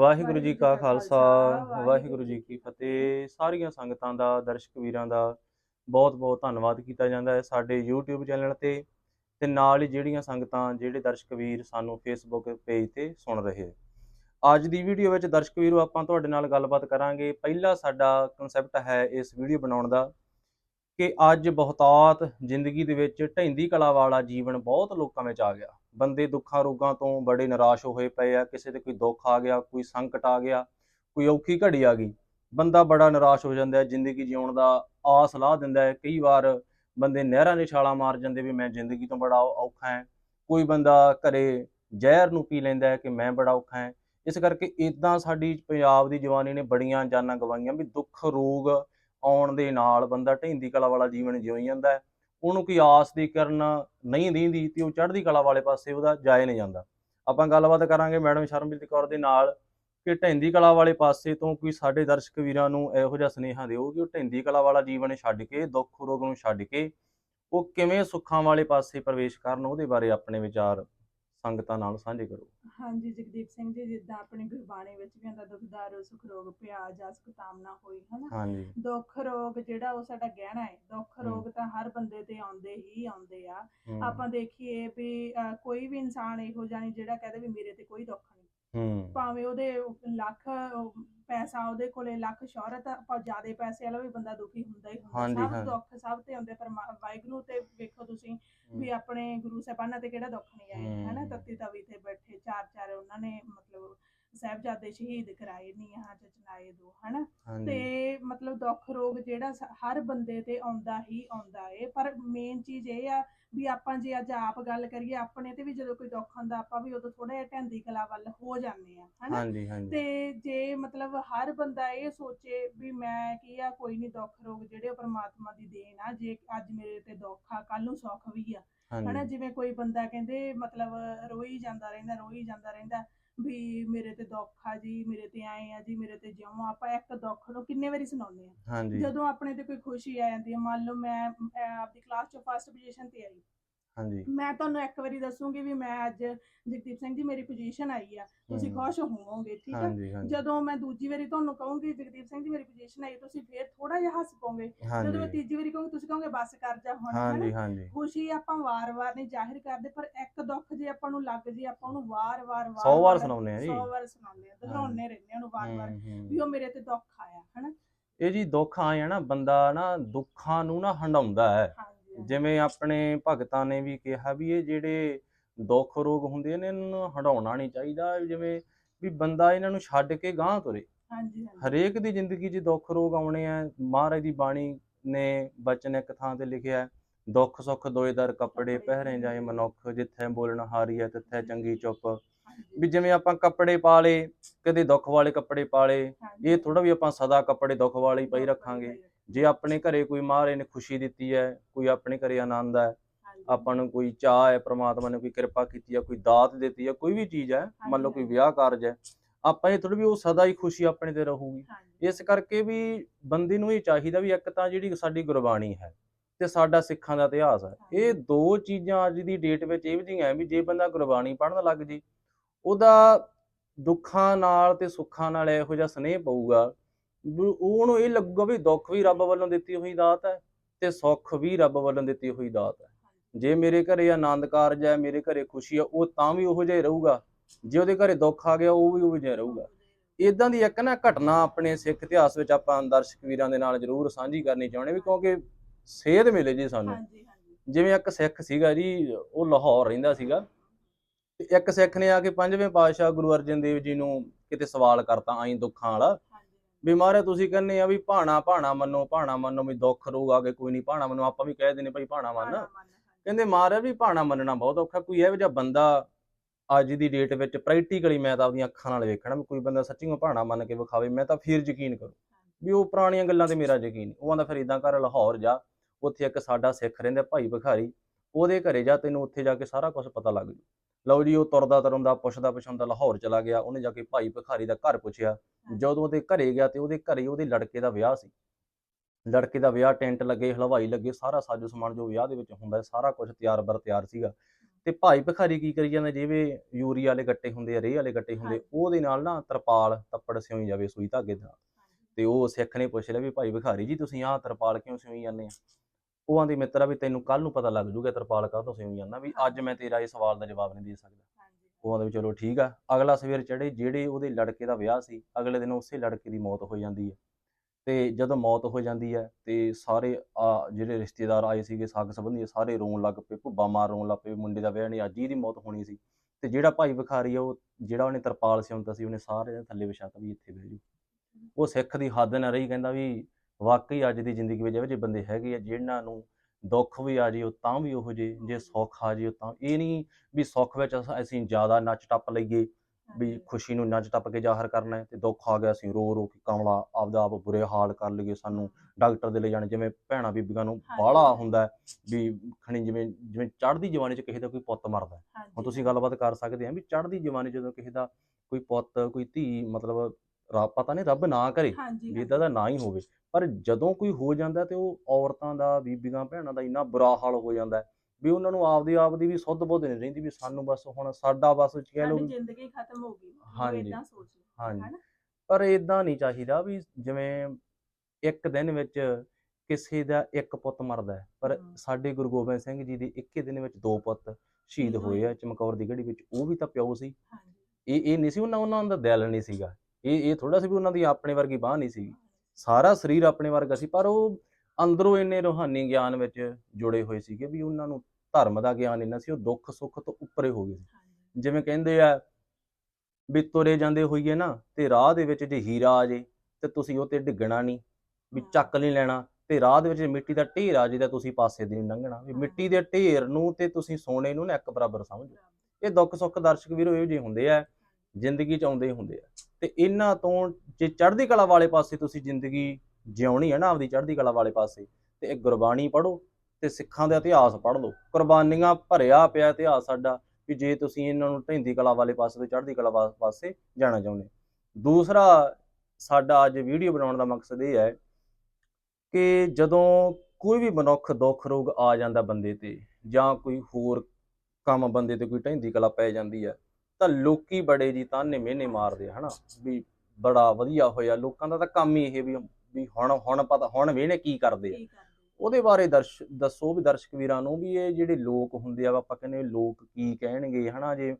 ਵਾਹਿਗੁਰੂ ਜੀ ਕਾ ਖਾਲਸਾ ਵਾਹਿਗੁਰੂ ਜੀ ਕੀ ਫਤਿਹ। ਸਾਰੀਆਂ ਸੰਗਤਾਂ ਦਾ ਦਰਸ਼ਕ ਵੀਰਾਂ ਦਾ ਬਹੁਤ-ਬਹੁਤ ਧੰਨਵਾਦ ਕੀਤਾ ਜਾਂਦਾ ਹੈ ਸਾਡੇ YouTube ਚੈਨਲ ਤੇ ਤੇ ਨਾਲ ਹੀ ਜਿਹੜੀਆਂ ਸੰਗਤਾਂ ਜਿਹੜੇ ਦਰਸ਼ਕ ਵੀਰ ਸਾਨੂੰ Facebook ਪੇਜ ਤੇ ਸੁਣ ਰਹੇ ਅੱਜ ਦੀ ਵੀਡੀਓ ਵਿੱਚ ਦਰਸ਼ਕ ਵੀਰੋ ਆਪਾਂ ਤੁਹਾਡੇ ਨਾਲ ਗੱਲਬਾਤ ਕਰਾਂਗੇ। ਪਹਿਲਾ ਸਾਡਾ ਕਨਸੈਪਟ ਹੈ ਇਸ ਵੀਡੀਓ ਬਣਾਉਣ ਦਾ। ਕਿ ਅੱਜ ਬਹੁਤਾਤ ਜ਼ਿੰਦਗੀ ਦੇ ਵਿੱਚ ਢਹਿੰਦੀ ਕਲਾ ਵਾਲਾ ਜੀਵਨ ਬਹੁਤ ਲੋਕਾਂ ਵਿੱਚ ਆ ਗਿਆ। ਬੰਦੇ ਦੁੱਖਾਂ ਰੋਗਾਂ ਤੋਂ ਬੜੇ ਨਿਰਾਸ਼ ਹੋਏ ਪਏ ਆ। ਕਿਸੇ ਤੇ ਕੋਈ ਦੁੱਖ ਆ ਗਿਆ, ਕੋਈ ਸੰਕਟ ਆ ਗਿਆ, ਕੋਈ ਔਖੀ ਘੜੀ ਆ ਗਈ। ਬੰਦਾ ਬੜਾ ਨਿਰਾਸ਼ ਹੋ ਜਾਂਦਾ ਹੈ, ਜ਼ਿੰਦਗੀ ਜਿਉਣ ਦਾ ਆਸ ਲਾ ਦਿੰਦਾ ਹੈ। ਕਈ ਵਾਰ ਬੰਦੇ ਨਹਿਰਾਂ ਦੇ ਛਾਲਾਂ ਮਾਰ ਜਾਂਦੇ ਵੀ ਮੈਂ ਜ਼ਿੰਦਗੀ ਤੋਂ ਬੜਾ ਔਖਾ ਹਾਂ। ਕੋਈ ਬੰਦਾ ਘਰੇ ਜ਼ਹਿਰ ਨੂੰ ਪੀ ਲੈਂਦਾ ਹੈ ਕਿ ਮੈਂ ਬੜਾ ਔਖਾ ਹਾਂ। ਇਸ ਕਰਕੇ ਇਦਾਂ ਸਾਡੀ ਪੰਜਾਬ ਦੀ ਜਵਾਨੀ ਨੇ ਬੜੀਆਂ ਜਾਨਾਂ ਗਵਾਈਆਂ ਵੀ ਦੁੱਖ, ਰੋਗ ਆਉਣ ਦੇ ਨਾਲ ਬੰਦਾ ਢਿੰਦੀ ਕਲਾ ਵਾਲਾ ਜੀਵਨ ਜਿਉਂ ਜਾਂਦਾ ਹੈ। ਉਹਨੂੰ ਕੋਈ ਆਸ ਦੀ ਕਿਰਨ ਨਹੀਂ ਦੀਂਦੀ ਤੇ ਉਹ ਚੜ੍ਹਦੀ ਕਲਾ ਵਾਲੇ ਪਾਸੇ ਉਹਦਾ ਜਾਏ ਨਹੀਂ ਜਾਂਦਾ। ਆਪਾਂ ਗੱਲਬਾਤ ਕਰਾਂਗੇ ਮੈਡਮ ਸ਼ਰਮਜੀਤ ਕੌਰ ਦੇ ਨਾਲ ਕਿ ਢਿੰਦੀ ਕਲਾ ਵਾਲੇ ਪਾਸੇ ਤੋਂ ਕੋਈ ਸਾਡੇ ਦਰਸ਼ਕ ਵੀਰਾਂ ਨੂੰ ਇਹੋ ਜਿਹਾ ਸੁਨੇਹਾ ਦਿਓ ਕਿ ਉਹ ਢਹਿੰਦੀ ਕਲਾ ਵਾਲਾ ਜੀਵਨ ਛੱਡ ਕੇ, ਦੁੱਖ ਰੋਗ ਨੂੰ ਛੱਡ ਕੇ ਉਹ ਕਿਵੇਂ ਸੁੱਖਾਂ ਵਾਲੇ ਪਾਸੇ ਪ੍ਰਵੇਸ਼ ਕਰਨ ਉਹਦੇ ਬਾਰੇ ਆਪਣੇ ਵਿਚਾਰ ਸੰਗਤਾਂ ਨਾਲ ਸਾਂਝੇ ਕਰੋ। ਹਾਂਜੀ ਜਗਦੀਪ ਸਿੰਘ ਜੀ ਜਿੱਦਾਂ ਆਪਣੀ ਗੁਰਬਾਣੀ ਵਿੱਚ ਵੀ ਆਂਦਾ ਦੁਖਦਾਰ ਸੁਖ ਰੋਗ ਪਿਆ ਜਸ ਕਾਮਨਾ ਹੋਈ ਹਨਾ? ਹਾਂਜੀ। ਦੁੱਖ ਰੋਗ ਜਿਹੜਾ ਉਹ ਸਾਡਾ ਗਹਿਣਾ ਹੈ ਦੁੱਖ। ਰੋਗ ਤਾਂ ਹਰ ਬੰਦੇ ਤੇ ਆਉਂਦੇ ਹੀ ਆਉਂਦੇ ਆ। ਆਪਾਂ ਦੇਖੀਏ ਵੀ ਅਹ, ਕੋਈ ਵੀ ਇਨਸਾਨ ਇਹੋ ਜਿਹਾ ਨਹੀਂ ਜਿਹੜਾ ਕਹਦੇ ਵੀ ਮੇਰੇ ਤੇ ਕੋਈ ਦੁੱਖ ਨਹੀਂ ਹੂੰ ਭਾਵੇਂ ਉਹਦੇ ਲੱਖ ਪੈਸਾ ਉਹਦੇ ਕੋਲੇ ਲੱਖ ਸ਼ੌਹਰਤ ਆਪਾਂ ਜ਼ਿਆਦੇ ਪੈਸੇ ਵਾਲਾ ਵੀ ਬੰਦਾ ਦੁਖੀ ਹੁੰਦਾ ਹੀ ਹੁੰਦਾ ਸਭ। ਦੁੱਖ ਸਭ ਤੇ ਆਉਂਦੇ ਪਰ ਵਾਹਿਗੁਰੂ ਤੇ ਵੇਖੋ ਤੁਸੀਂ ਵੀ ਆਪਣੇ ਗੁਰੂ ਸਾਹਿਬਾਨਾਂ ਤੇ ਕਿਹੜਾ ਦੁੱਖ ਨਹੀਂ ਆਏ ਹਨਾ। ਤੱਤੀ ਤਵੀ ਤੇ ਬੈਠੇ ਚਾਰ ਚਾਰ ਉਹਨਾਂ ਨੇ ਮਤਲਬ ਸਾਹਿਬਜ਼ਾਦੇ ਸ਼ਹੀਦ ਕਰਾਏ ਨੀਹਾਂ ਚ ਚਨਾਏ ਦੋ ਹਨਾ? ਤੇ ਮਤਲਬ ਦੁੱਖ ਰੋਗ ਜਿਹੜਾ ਹਰ ਬੰਦੇ ਤੇ ਆਉਂਦਾ ਹੀ ਆਉਂਦਾ ਏ ਪਰ ਮੇਨ ਚੀਜ਼ ਇਹ ਆ ਵੀ ਆਪਾਂ ਜੇ ਅੱਜ ਆਪ ਗੱਲ ਕਰੀਏ ਆਪਣੇ ਤੇ ਵੀ ਜਦੋਂ ਕੋਈ ਦੁੱਖ ਆਉਂਦਾ ਆਪਾਂ ਵੀ ਉਦੋਂ ਥੋੜਾ ਜਿਹਾ ਢੈਂਦੀ ਕਲਾ ਵੱਲ ਹੋ ਜਾਂਦੇ ਆ ਹਨਾ? ਤੇ ਜੇ ਮਤਲਬ ਹਰ ਬੰਦਾ ਇਹ ਸੋਚੇ ਵੀ ਮੈਂ ਕੀ ਆ ਕੋਈ ਨਹੀਂ ਦੁੱਖ ਰੋਗ ਜਿਹੜੇ ਪ੍ਰਮਾਤਮਾ ਦੀ ਦੇਣ ਆ ਜੇ ਅੱਜ ਮੇਰੇ ਤੇ ਦੁੱਖ ਆ ਕੱਲ ਨੂੰ ਸੁੱਖ ਵੀ ਆ ਹਨਾ? ਜਿਵੇਂ ਕੋਈ ਬੰਦਾ ਕਹਿੰਦੇ ਮਤਲਬ ਰੋਈ ਜਾਂਦਾ ਰਹਿੰਦਾ ਰੋਈ ਜਾਂਦਾ ਰਹਿੰਦਾ ਵੀ ਮੇਰੇ ਤੇ ਦੁੱਖ ਆ ਜੀ ਮੇਰੇ ਤੇ ਆਏ ਆ ਜੀ ਮੇਰੇ ਤੇ ਜਿਉਂ ਆਪਾਂ ਇੱਕ ਦੁੱਖ ਨੂੰ ਕਿੰਨੇ ਵਾਰੀ ਸੁਣਾਉਂਦੇ ਆ। ਹਾਂਜੀ। ਜਦੋਂ ਆਪਣੇ ਤੇ ਕੋਈ ਖੁਸ਼ੀ ਆ ਜਾਂਦੀ ਹੈ ਮੰਨ ਲਓ ਮੈਂ ਅਹ, ਆਪਦੀ ਕਲਾਸ ਚ ਫਸਟ ਪੋਜੀਸ਼ਨ ਤੇ ਆਈ। ਹਾਂਜੀ। ਮੈਂ ਤੁਹਾਨੂੰ ਇੱਕ ਵਾਰੀ ਦੱਸੂਗੀ ਵੀ ਮੈਂ ਅੱਜ ਜਗਦੀਪ ਸਿੰਘ ਜੀ ਮੇਰੀ ਪੋਜੀਸ਼ਨ ਆਈ ਆ। ਤੁਸੀਂ। ਖੁਸ਼ ਹੋਵੋਗੇ ਠੀਕ ਹਾਂਜੀ ਜਦੋਂ ਮੈਂ ਦੂਜੀ ਵਾਰੀ ਤੁਹਾਨੂੰ ਕਹੂੰਗੀ ਜਗਦੀਪ ਸਿੰਘ ਜੀ ਮੇਰੀ ਪੋਜੀਸ਼ਨ ਆਈ ਤੁਸੀਂ ਫੇਰ ਥੋੜਾ ਜਿਹਾ ਹੱਸ ਪਾਓਗੇ। ਜਦੋਂ ਮੈਂ ਹਾਂਜੀ ਤੀਜੀ ਵਾਰੀ ਕਹੂੰਗੀ ਤੁਸੀਂ ਕਹੋਗੇ ਬਸ ਕਰ ਜਾ ਹੁਣ ਹਾਂਜੀ ਹਨਾ? ਹਾਂਜੀ ਖੁਸ਼ੀ ਆਪਾਂ ਵਾਰ-ਵਾਰ ਨਹੀਂ ਜ਼ਾਹਿਰ ਕਰਦੇ ਪਰ ਇੱਕ ਦੁੱਖ ਜੇ ਆਪਾਂ ਨੂੰ ਲੱਗ ਜੇ ਆਪਾਂ ਉਹਨੂੰ ਵਾਰ-ਵਾਰ ਸੌ ਵਾਰ ਸੁਣਾਉਂਦੇ ਆ ਜੀ। 100 ਵਾਰ ਸੁਣਾਉਂਦੇ ਆ ਦੁਹਰਾਉਂਦੇ ਰਹਿੰਦੇ ਆ ਉਹਨੂੰ ਵਾਰ-ਵਾਰ ਹੂੰ, ਹੂੰ। ਵੀ ਉਹ ਮੇਰੇ ਤੇ ਦੁੱਖ ਆਇਆ ਹਨਾ? ਇਹ ਜੀ ਦੁੱਖ ਆਏ ਆ ਨਾ ਬੰਦਾ ਨਾ ਦੁੱਖਾਂ ਨੂੰ ਨਾ ਹੰਡਾਉਂਦਾ ਹੈ। ਹਾਂਜੀ। ਜਿਵੇਂ ਆਪਣੇ ਭਗਤਾਂ ਨੇ ਵੀ ਕਿਹਾ ਵੀ ਇਹ ਜਿਹੜੇ ਦੁੱਖ ਰੋਗ ਹੁੰਦੇ ਨੇ ਇਹਨਾਂ ਨੂੰ ਹੰਡਾਉਣਾ ਨਹੀਂ ਚਾਹੀਦਾ। ਜਿਵੇਂ ਵੀ ਬੰਦਾ ਇਹਨਾਂ ਨੂੰ ਛੱਡ ਕੇ ਗਾਂਹ ਤੁਰੇ। ਹਾਂਜੀ ਹਰੇਕ ਦੀ ਜ਼ਿੰਦਗੀ 'ਚ ਦੁੱਖ ਰੋਗ ਆਉਣੇ ਆ। ਮਹਾਰਾਜ ਦੀ ਬਾਣੀ ਨੇ ਬਚਨ ਇੱਕ ਥਾਂ ਤੇ ਲਿਖਿਆ ਦੁੱਖ ਸੁੱਖ ਦੋਏ ਦਰ ਕੱਪੜੇ ਪਹਿਰੇ ਜਾਏ ਮਨੁੱਖ ਜਿੱਥੇ ਬੋਲਣ ਹਾਰੀ ਹੈ ਤਿੱਥੇ ਚੰਗੀ ਚੁੱਪ। ਵੀ ਜਿਵੇਂ ਆਪਾਂ ਕੱਪੜੇ ਪਾ ਲਏ ਕਦੇ ਦੁੱਖ ਵਾਲੇ ਕੱਪੜੇ ਪਾ ਹਾਂਜੀ। ਇਹ ਥੋੜਾ ਵੀ ਆਪਾਂ ਸਦਾ ਕੱਪੜੇ ਦੁੱਖ ਵਾਲੇ ਪਾਈ ਰੱਖਾਂਗੇ। ਜੇ ਆਪਣੇ ਘਰੇ ਕੋਈ ਮਹਾਰਾਜ ਨੇ ਖੁਸ਼ੀ ਦਿੱਤੀ ਹੈ ਕੋਈ ਆਪਣੇ ਘਰੇ ਆਨੰਦ ਹੈ ਆਪਾਂ ਨੂੰ ਕੋਈ ਚਾਹ ਹੈ ਪ੍ਰਮਾਤਮਾ ਨੇ ਕੋਈ ਕਿਰਪਾ ਕੀਤੀ ਹੈ ਕੋਈ ਦਾਤ ਦਿੱਤੀ ਹੈ ਕੋਈ ਵੀ ਚੀਜ਼ ਹੈ ਮੰਨ ਲਓ ਕੋਈ। ਵਿਆਹ ਕਾਰਜ ਹੈ ਆਪਾਂ ਇਹ ਥੋੜਾ ਵੀ ਉਹ ਸਦਾ ਹੀ ਖੁਸ਼ੀ ਆਪਣੇ ਤੇ ਰਹੂਗੀ। ਇਸ ਕਰਕੇ ਵੀ ਬੰਦੇ ਨੂੰ ਇਹ ਚਾਹੀਦਾ ਵੀ ਇੱਕ ਤਾਂ ਜਿਹੜੀ ਸਾਡੀ ਗੁਰਬਾਣੀ ਹੈ ਤੇ ਸਾਡਾ ਸਿੱਖਾਂ ਦਾ ਇਤਿਹਾਸ ਹੈ। ਇਹ ਦੋ ਚੀਜ਼ਾਂ ਅੱਜ ਦੀ ਡੇਟ ਵਿੱਚ ਇਹ ਜਿਹੀਆਂ ਹੈ ਵੀ ਜੇ ਬੰਦਾ ਗੁਰਬਾਣੀ ਪੜ੍ਹਨ ਲੱਗ ਜੇ ਉਹਦਾ ਦੁੱਖਾਂ ਨਾਲ ਤੇ ਸੁੱਖਾਂ ਨਾਲ ਇਹੋ ਜਿਹਾ ਸਨੇਹ ਪਊਗਾ ਵੀ ਉਹਨੂੰ ਇਹ ਲੱਗੂਗਾ ਵੀ ਦੁੱਖ ਵੀ ਰੱਬ ਵੱਲੋਂ ਦਿੱਤੀ ਹੋਈ ਦਾਤ ਹੈ ਤੇ ਸੁੱਖ ਵੀ ਰੱਬ ਵੱਲੋਂ ਦਿੱਤੀ ਹੋਈ ਦਾਤ ਹੈ। ਜੇ ਮੇਰੇ ਘਰੇ ਆਨੰਦ ਕਾਰਜ ਹੈ ਮੇਰੇ ਘਰੇ ਖੁਸ਼ੀ ਹੈ ਉਹ ਤਾਂ ਵੀ ਉਹੋ ਜਿਹਾ ਹੀ ਰਹੂਗਾ। ਜੇ ਉਹਦੇ ਘਰੇ ਦੁੱਖ ਆ ਗਿਆ ਉਹ ਵੀ ਉਹੋ ਜਿਹਾ ਰਹੂਗਾ। ਇਦਾਂ ਦੀ ਇੱਕ ਨਾ ਘਟਨਾ ਆਪਣੇ ਸਿੱਖ ਇਤਿਹਾਸ ਵਿੱਚ ਆਪਾਂ ਦਰਸ਼ਕ ਵੀਰਾਂ ਦੇ ਨਾਲ ਜ਼ਰੂਰ ਸਾਂਝੀ ਕਰਨੀ ਚਾਹੁੰਦੇ ਵੀ ਕਿਉਂਕਿ ਸੇਧ ਮਿਲੇ ਜੀ ਸਾਨੂੰ। ਜਿਵੇਂ ਇੱਕ ਸਿੱਖ ਸੀਗਾ ਜੀ ਉਹ ਲਾਹੌਰ ਰਹਿੰਦਾ ਸੀਗਾ। ਤੇ ਇੱਕ ਸਿੱਖ ਨੇ ਆ ਕੇ ਪੰਜਵੇਂ ਪਾਤਸ਼ਾਹ ਗੁਰੂ ਅਰਜਨ ਦੇਵ ਜੀ ਨੂੰ ਕਿਤੇ ਸਵਾਲ ਕਰਤਾ ਆਈ ਦੁੱਖਾਂ ਵਾਲਾ। ਵੀ ਮਹਾਰਾਜ ਤੁਸੀਂ ਕਹਿੰਦੇ ਆ ਵੀ ਭਾਣਾ ਭਾਣਾ ਮੰਨੋ ਭਾਣਾ ਮੰਨੋ ਵੀ ਦੁੱਖ ਰੋਗ ਆ ਕੇ ਕੋਈ ਨਹੀਂ ਭਾਣਾ ਮੰਨੋ ਆਪਾਂ ਵੀ ਕਹਿ ਦਿੰਦੇ ਭਾਈ ਭਾਣਾ ਮੰਨ। ਕਹਿੰਦੇ ਮਹਾਰਾਜ ਵੀ ਭਾਣਾ ਮੰਨਣਾ ਬਹੁਤ ਔਖਾ ਕੋਈ ਇਹੋ ਜਿਹਾ ਬੰਦਾ ਅੱਜ ਦੀ ਡੇਟ ਵਿੱਚ ਪ੍ਰੈਕਟੀਕਲੀ ਮੈਂ ਤਾਂ ਆਪਣੀਆਂ ਅੱਖਾਂ ਨਾਲ ਵੇਖਣਾ ਵੀ ਕੋਈ ਬੰਦਾ ਸੱਚੀਓ ਭਾਣਾ ਮੰਨ ਕੇ ਵਿਖਾਵੇ ਮੈਂ ਤਾਂ ਫਿਰ ਯਕੀਨ ਕਰੂੰ ਵੀ ਉਹ ਪੁਰਾਣੀਆਂ ਗੱਲਾਂ ਤੇ ਮੇਰਾ ਯਕੀਨ। ਉਹ ਆਂਦਾ ਫਿਰ ਇਦਾਂ ਕਰ ਲਾਹੌਰ ਜਾ ਉੱਥੇ ਇੱਕ ਸਾਡਾ ਸਿੱਖ ਰਹਿੰਦਾ ਭਾਈ ਭਿਖਾਰੀ ਉਹਦੇ ਘਰੇ ਜਾ ਤੈਨੂੰ ਉੱਥੇ ਜਾ ਕੇ ਸਾਰਾ ਕੁਝ ਪਤਾ ਲੱਗ ਜੂ ਲਓ ਜੀ ਉਹ ਤੁਰਦਾ ਤੁਰਦਾ ਪੁੱਛਦਾ ਪੁੱਛਦਾ ਲਾਹੌਰ ਚਲਾ ਗਿਆ ਉਹਨੇ ਜਾ ਕੇ ਭਾਈ ਭਿਖਾਰੀ ਦਾ ਘਰ ਪੁੱਛਿਆ। ਜਦੋਂ ਉਹਦੇ ਘਰੇ ਗਿਆ ਤੇ ਉਹਦੇ ਘਰੇ ਉਹਦੇ ਲੜਕੇ ਦਾ ਵਿਆਹ ਸੀ। ਲੜਕੇ ਦਾ ਵਿਆਹ ਟੈਂਟ ਲੱਗੇ ਹਲਵਾਈ ਲੱਗੇ ਸਾਰਾ ਸਾਜੋ ਸਮਾਨ ਜੋ ਵਿਆਹ ਦੇ ਵਿੱਚ ਹੁੰਦਾ ਹੈ, ਸਾਰਾ ਕੁਝ ਤਿਆਰ ਬਰ ਤਿਆਰ ਸੀਗਾ। ਤੇ ਭਾਈ ਭਿਖਾਰੀ ਕੀ ਕਰੀ ਜਾਂਦਾ ਜਿਵੇਂ ਯੂਰੀਆ ਵਾਲੇ ਗੱਟੇ ਹੁੰਦੇ ਆ ਰੇਹ ਵਾਲੇ ਗੱਟੇ ਹੁੰਦੇ। ਉਹਦੇ ਨਾਲ ਨਾ ਤਰਪਾਲ ਤੱਪੜ ਸਿਉਈ ਜਾਵੇ ਸੂਈ ਧਾਗੇ ਦਾ। ਤੇ ਉਹ ਸਿੱਖ ਨੇ ਪੁੱਛ ਲਿਆ ਵੀ ਭਾਈ ਭਿਖਾਰੀ ਜੀ ਤੁਸੀਂ ਆਹ ਤਰਪਾਲ ਕਿਉਂ ਸਿਉਈ ਜਾਂਦੇ ਆ? ਉਹ ਆਂਦੀ ਮਿੱਤਰਾ ਵੀ ਤੈਨੂੰ ਕੱਲ ਨੂੰ ਪਤਾ ਲੱਗ ਜੂਗਾ ਤਰਪਾਲ ਕਾਹਤੋਂ ਸਿਉਈ ਜਾਂਦਾ ਵੀ ਅੱਜ ਮੈਂ ਤੇਰਾ ਇਹ ਸਵਾਲ ਦਾ ਜਵਾਬ ਨਹੀਂ ਦੇ ਸਕਦਾ। ਉਹ ਆਂਦਾ ਵੀ ਚਲੋ ਠੀਕ ਆ ਅਗਲਾ ਸਵੇਰ ਚੜੇ ਜਿਹੜੇ ਉਹਦੇ ਲੜਕੇ ਦਾ ਵਿਆਹ ਸੀ ਅਗਲੇ ਦਿਨ ਉਸੇ ਲੜਕੇ ਦੀ ਮੌਤ ਹੋ ਜਾਂਦੀ ਹੈ ਤੇ ਜਦੋਂ ਮੌਤ ਹੋ ਜਾਂਦੀ ਹੈ ਤੇ ਸਾਰੇ ਆ ਜਿਹੜੇ ਰਿਸ਼ਤੇਦਾਰ ਆਏ ਸੀਗੇ ਸਾਗ ਸੰਬੰਧੀ ਸਾਰੇ ਰੋਣ ਲੱਗ ਪਏ ਭੁੱਬਾ ਮਾਰ ਰੋਣ ਲੱਗ ਪਏ ਮੁੰਡੇ ਦਾ ਵਿਆਹ ਨਹੀਂ ਅੱਜ ਹੀ ਦੀ ਮੌਤ ਹੋਣੀ ਸੀ। ਤੇ ਜਿਹੜਾ ਭਾਈ ਵਿਖਾਰੀ ਆ ਉਹ ਜਿਹੜਾ ਉਹਨੇ ਤਰਪਾਲ ਸਿਉਂਤਾ ਸੀ ਉਹਨੇ ਸਾਰੇ ਥੱਲੇ ਵਿਛਾਤਾ ਵੀ ਇੱਥੇ ਬਹਿ ਜਾਓ ਉਹ ਸਿੱਖ ਦੀ ਹੱਦ ਨਾ ਰਹੀ ਕਹਿੰਦਾ ਵੀ ਵਾਕਈ ਅੱਜ ਦੀ ਜ਼ਿੰਦਗੀ ਵਿੱਚ ਇਹੋ ਜਿਹੇ ਬੰਦੇ ਹੈਗੇ ਆ ਜਿਨ੍ਹਾਂ ਨੂੰ ਦੁੱਖ ਵੀ ਆ ਜੇ ਉਹ ਤਾਂ ਵੀ ਉਹੋ ਜੇ ਜੇ ਸੁੱਖ ਆ ਜੇ ਉਹ ਤਾਂ ਇਹ ਨਹੀਂ ਵੀ ਸੁੱਖ ਵਿੱਚ ਅਸ- ਜ਼ਿਆਦਾ ਨੱਚ ਟੱਪ ਲਈਏ ਵੀ। ਖੁਸ਼ੀ ਨੂੰ ਨੱਚ ਟੱਪ ਕੇ ਜ਼ਾਹਰ ਕਰਨਾ ਹੈ ਤੇ ਦੁੱਖ ਆ ਗਿਆ ਅਸੀਂ ਰੋ ਰੋ ਕੇ ਕਮਲਾ ਆਪਦਾ ਆਪ ਬੁਰੇ ਹਾਲ ਕਰ ਲਈਏ ਸਾਨੂੰ ਡਾਕਟਰ ਦੇ ਲੈ ਜਾਣ ਜਿਵੇਂ ਭੈਣਾਂ ਬੀਬੀਆਂ ਨੂੰ। ਬਾਹਲਾ ਹੁੰਦਾ ਵੀ ਖਣੀ ਜਿਵੇਂ ਜਿਵੇਂ ਚੜ੍ਹਦੀ ਜਵਾਨੀ 'ਚ ਕਿਸੇ ਦਾ ਕੋਈ ਪੁੱਤ ਮਰਦਾ। ਹੁਣ ਤੁਸੀਂ ਗੱਲਬਾਤ ਕਰ ਸਕਦੇ ਆ ਵੀ ਚੜ੍ਹਦੀ ਜਵਾਨੀ ਜਦੋਂ ਕਿਸੇ ਦਾ ਕੋਈ ਪੁੱਤ ਕੋਈ ਧੀ ਮਤਲਬ ਰੱਬ ਪਤਾ ਨਹੀਂ ਰੱਬ ਨਾ ਕਰੇ ਵੀ ਇਦਾਂ ਦਾ ਨਾ ਹੀ ਹੋਵੇ ਪਰ ਜਦੋਂ ਕੋਈ ਹੋ ਜਾਂਦਾ ਤੇ ਉਹ ਔਰਤਾਂ ਦਾ ਬੀਬੀਆਂ ਭੈਣਾਂ ਦਾ ਇੰਨਾ ਬੁਰਾ ਹਾਲ ਹੋ ਜਾਂਦਾ ਵੀ ਉਹਨਾਂ ਨੂੰ ਆਪਦੀ ਆਪ ਦੀ ਵੀ ਸੁੱਧ ਬੁੱਧ ਨਹੀਂ ਰਹਿੰਦੀ ਵੀ ਸਾਨੂੰ ਬਸ ਹੁਣ ਸਾਡਾ ਬਸ ਕਹਿ ਲਓ ਜ਼ਿੰਦਗੀ ਖਤਮ ਹੋ ਗਈ ਹਾਂਜੀ। ਇਦਾਂ ਸੋਚ ਹਾਂਜੀ? ਪਰ ਇਦਾਂ ਨਹੀਂ ਚਾਹੀਦਾ ਵੀ ਜਿਵੇਂ ਇੱਕ ਦਿਨ ਵਿੱਚ ਕਿਸੇ ਦਾ ਇੱਕ ਪੁੱਤ ਮਰਦਾ ਹੈ ਪਰ। ਸਾਡੇ ਗੁਰੂ ਗੋਬਿੰਦ ਸਿੰਘ ਜੀ ਦੇ ਇੱਕੇ ਦਿਨ ਵਿੱਚ ਦੋ ਪੁੱਤ ਸ਼ਹੀਦ ਹੋਏ। ਆ ਚਮਕੌਰ ਦੀ ਗੜੀ ਵਿੱਚ ਉਹ ਵੀ ਤਾਂ ਪਿਓ ਸੀ ਇਹ ਇਹ ਨਹੀਂ ਸੀ ਉਹਨਾਂ ਉਹਨਾਂ ਦਾ ਦਿਲ ਨਹੀਂ ਸੀਗਾ ਇਹ ਇਹ ਥੋੜਾ ਸੀ ਵੀ ਉਹਨਾਂ ਦੀ ਆਪਣੇ ਵਰਗੀ ਬਾਹ ਨਹੀਂ ਸੀ ਸਾਰਾ ਸਰੀਰ ਆਪਣੇ ਵਰਗਾ ਸੀ ਪਰ ਉਹ ਅੰਦਰੋਂ ਇੰਨੇ ਰੂਹਾਨੀ ਗਿਆਨ ਵਿੱਚ ਜੁੜੇ ਹੋਏ ਸੀਗੇ ਵੀ ਉਹਨਾਂ ਨੂੰ ਧਰਮ ਦਾ ਗਿਆਨ ਇੰਨਾ ਸੀ ਉਹ ਦੁੱਖ ਸੁੱਖ ਤੋਂ ਉੱਪਰੇ ਹੋ ਗਏ ਸੀ। ਜਿਵੇਂ ਕਹਿੰਦੇ ਆ ਵੀ ਤੁਰੇ ਜਾਂਦੇ ਹੋਈਏ ਨਾ ਤੇ ਰਾਹ ਦੇ ਵਿੱਚ ਜੇ ਹੀਰਾ ਆ ਜੇ ਤੇ ਤੁਸੀਂ ਉਹ ਤੇ ਡਿੱਗਣਾ ਨਹੀਂ। ਵੀ। ਚੱਕ ਨਹੀਂ ਲੈਣਾ ਤੇ ਰਾਹ ਦੇ ਵਿੱਚ ਮਿੱਟੀ ਦਾ ਢੇਰ ਆ ਜੇ ਤਾਂ ਤੁਸੀਂ ਪਾਸੇ ਦੀ ਨਹੀਂ ਲੰਘਣਾ। ਵੀ। ਮਿੱਟੀ ਦੇ ਢੇਰ ਨੂੰ ਤੇ ਤੁਸੀਂ ਸੋਨੇ ਨੂੰ ਨਾ ਇੱਕ ਬਰਾਬਰ ਸਮਝੋ। ਇਹ ਦੁੱਖ ਸੁੱਖ ਦਰਸ਼ਕ ਵੀਰੋ ਇਹੋ ਜਿਹੇ ਹੁੰਦੇ ਆ। ਜ਼ਿੰਦਗੀ ਚ ਆਉਂਦੇ ਹੀ ਹੁੰਦੇ ਆ। ਤੇ ਇਹਨਾਂ ਤੋਂ ਜੇ ਚੜ੍ਹਦੀ ਕਲਾ ਵਾਲੇ ਪਾਸੇ ਤੁਸੀਂ ਜ਼ਿੰਦਗੀ ਜਿਉਣੀ ਹੈ ਨਾ, ਆਪਦੀ ਚੜ੍ਹਦੀ ਕਲਾ ਵਾਲੇ ਪਾਸੇ, ਤੇ ਇਹ ਗੁਰਬਾਣੀ ਪੜ੍ਹੋ ਤੇ ਸਿੱਖਾਂ ਦਾ ਇਤਿਹਾਸ ਪੜ੍ਹ ਲਓ। ਕੁਰਬਾਨੀਆਂ ਭਰਿਆ ਪਿਆ ਇਤਿਹਾਸ ਸਾਡਾ ਵੀ ਜੇ ਤੁਸੀਂ ਇਹਨਾਂ ਨੂੰ ਢੈਂਦੀ ਕਲਾ ਵਾਲੇ ਪਾਸੇ ਤੋਂ ਚੜ੍ਹਦੀ ਕਲਾ ਵਾ- ਪਾਸੇ ਜਾਣਾ ਚਾਹੁੰਦੇ ਦੂਸਰਾ ਸਾਡਾ ਅੱਜ ਵੀਡੀਓ ਬਣਾਉਣ ਦਾ ਮਕਸਦ ਇਹ ਹੈ ਕਿ ਜਦੋਂ ਕੋਈ ਵੀ ਮਨੁੱਖ ਦੁੱਖ ਰੋਗ ਆ ਜਾਂਦਾ ਬੰਦੇ ਤੇ ਜਾਂ ਕੋਈ ਹੋਰ ਕੰਮ ਬੰਦੇ ਤੇ ਕੋਈ ਢਹਿੰਦੀ ਕਲਾ ਪੈ ਜਾਂਦੀ ਹੈ ਤਾਂ ਲੋਕੀ ਬੜੇ ਜੀ ਤਾਨੇ ਮਿਹਨੇ ਮਾਰਦੇ ਹਨਾ? ਵੀ ਬੜਾ ਵਧੀਆ ਹੋਇਆ ਲੋਕਾਂ ਦਾ ਤਾਂ ਕੰਮ ਹੀ ਇਹ ਵੀ ਵੀ ਹੁਣ ਹੁਣ ਪਤਾ ਹੁਣ ਵੇਹਣੇ ਕੀ ਕਰਦੇ ਆ। ਉਹਦੇ ਬਾਰੇ ਦਰਸ਼ ਦੱਸੋ ਵੀ ਦਰਸ਼ਕ ਵੀਰਾਂ ਨੂੰ ਵੀ ਇਹ ਜਿਹੜੇ ਲੋਕ ਹੁੰਦੇ ਆ ਆਪਾਂ ਕਹਿੰਦੇ ਲੋਕ ਕੀ ਕਹਿਣਗੇ ਹਨਾ? ਜੇ